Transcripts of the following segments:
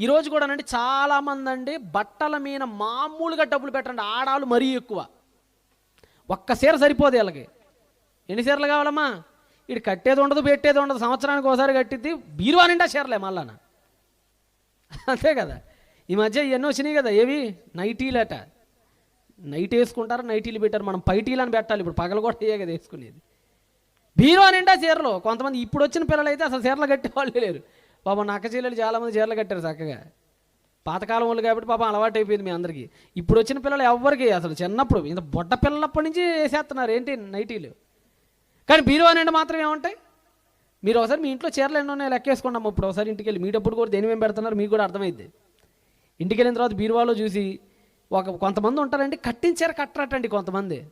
ఈరోజు కూడా అండి చాలామంది అండి బట్టల మీద మామూలుగా డబ్బులు పెట్టండి ఆడాలు మరీ ఎక్కువ. ఒక్క సీర సరిపోదు వీళ్ళకి. ఎన్ని సీరలు కావాలమ్మా? ఇటు కట్టేది ఉండదు పెట్టేది ఉండదు. సంవత్సరానికి ఒకసారి కట్టిద్ది. బీరువా నిండా సీరలే మళ్ళాన. అంతే కదా. ఈ మధ్య ఎన్నో వచ్చినాయి కదా ఏవి? నైటీలట నైట్ వేసుకుంటారు? నైటీలు పెట్టారు. మనం పైటీలు అని పెట్టాలి. ఇప్పుడు పగలు కూడా అయ్యే కదా వేసుకునేది. బీరువా నిండా చీరలు. కొంతమంది ఇప్పుడు వచ్చిన పిల్లలు అయితే అసలు చీరలు కట్టే వాళ్ళు లేరు. పాపం నక్క చీరలు చాలామంది చీరలు కట్టారు చక్కగా. పాతకాలం వాళ్ళు కాబట్టి పాపం అలవాటు అయిపోయింది మీ అందరికీ. ఇప్పుడు వచ్చిన పిల్లలు ఎవ్వరికి అసలు చిన్నప్పుడు ఇంత బొడ్డ పిల్లలప్పటి నుంచి వేసేస్తున్నారు ఏంటి నైటీలు? కానీ బీరువా నిండా మాత్రం ఏముంటాయి? మీరు ఒకసారి మీ ఇంట్లో చీరలు ఎన్నో ఉన్నాయి లెక్కేసుకున్నాము ఇప్పుడు ఒకసారి ఇంటికి వెళ్ళి మీటప్పుడు కూడా దేని మేము పెడుతున్నారు మీకు కూడా అర్థమైంది ఇంటికి వెళ్ళిన తర్వాత బీరువాలో చూసి ఒక కొంతమంది ఉంటారండి కట్టిన చీర కట్టరటండి కొంతమంది.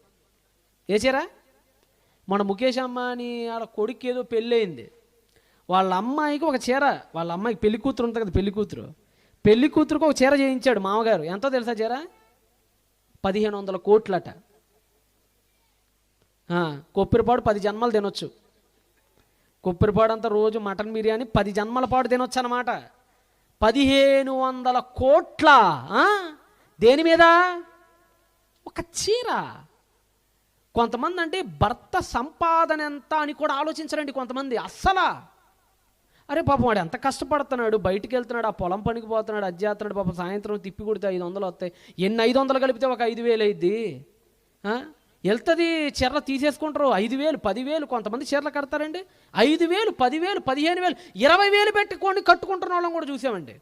ఏ చీర? మన ముఖేష్ అమ్మాని వాళ్ళ కొడుకు ఏదో పెళ్ళయింది. వాళ్ళ అమ్మాయికి ఒక చీర వాళ్ళ అమ్మాయికి పెళ్ళి కూతురు ఉంటుంది కదా పెళ్ళి కూతురు. పెళ్ళి కూతురుకు ఒక చీర చేయించాడు మామగారు. ఎంతో తెలుసా చీర? పదిహేను వందల కోట్లట. కొప్పిరిపాడు పది జన్మలు తినొచ్చు. కొప్పిరిపాడు అంతా రోజు మటన్ బిర్యానీ పది జన్మల పాటు తినొచ్చు అనమాట పదిహేను వందల కోట్ల దేని మీద? ఒక చీర. కొంతమంది అంటే భర్త సంపాదన ఎంత అని కూడా ఆలోచించరండి కొంతమంది. అస్సలా. అరే పాపం వాడు ఎంత కష్టపడుతున్నాడు బయటికి వెళ్తున్నాడు ఆ పొలం పనికి పోతున్నాడు అది చేస్తున్నాడు పాపం సాయంత్రం తిప్పి కొడితే ఐదు వందలు వస్తాయి. ఎన్ని ఐదు వందలు కలిపితే ఒక ఐదు వేలు అయింది వెళ్తుంది చీరలు తీసేసుకుంటారు ఐదు వేలు పదివేలు కొంతమంది చీరలు కడతారండి. ఐదు వేలు పదివేలు పదిహేను వేలు ఇరవై వేలు పెట్టుకొని కట్టుకుంటున్న వాళ్ళని కూడా చూసామండి.